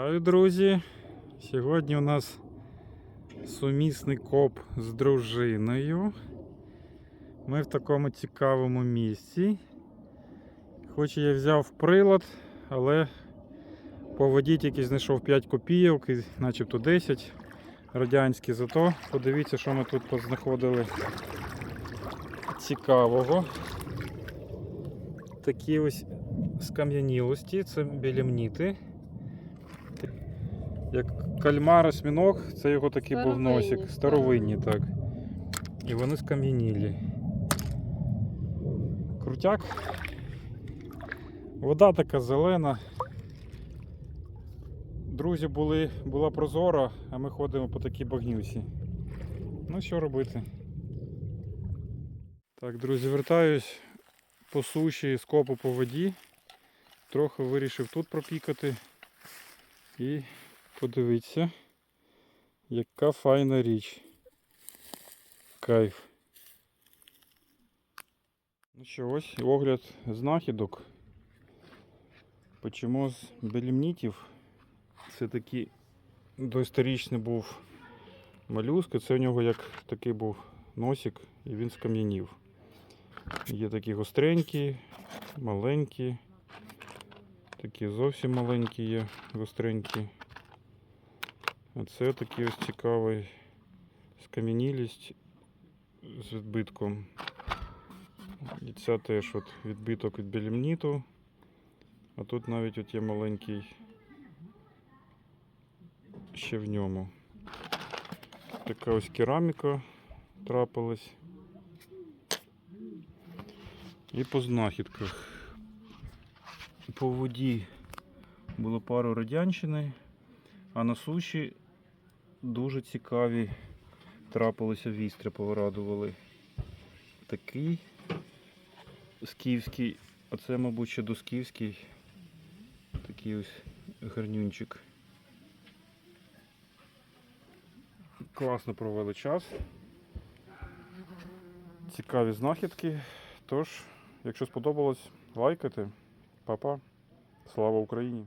Вітаю, друзі! Сьогодні у нас сумісний коп з дружиною. Ми в такому цікавому місці. Хоч я взяв прилад, але по воді тільки знайшов 5 копійок, і начебто 10 радянські. Зато подивіться, що ми тут познаходили цікавого. Такі ось скам'янілості, це білімніти. Як кальмар осьміног, це його такий був носик. Старовинні, так. І вони скам'янілі. Крутяк. Вода така зелена. Друзі були, була прозора, а ми ходимо по такій багнюці. Ну що робити? Так, друзі, вертаюсь по суші з копу по воді. Трохи вирішив тут пропікати. І подивіться, яка файна річ. Кайф. Ну що, ось огляд знахідок. Почому з белімнітів. Це такий доісторичний був малюск. Це у нього як такий був носик і він скам'янів. Є такі гостренькі, маленькі. Такі зовсім маленькі є, гостренькі. А це такий ось цікавий скам'янілість з відбитком. І ця теж от відбиток від білімніту. А тут навіть от є маленький ще в ньому. Така ось кераміка трапилась. І по знахідках. По воді було пару радянщини, а на суші дуже цікаві трапилися вістри, повирадували. Такий скіфський, а це, мабуть, ще досківський. Такий ось гарнюнчик. Класно провели час. Цікаві знахідки. Тож, якщо сподобалось, лайкайте. Па-па. Слава Україні!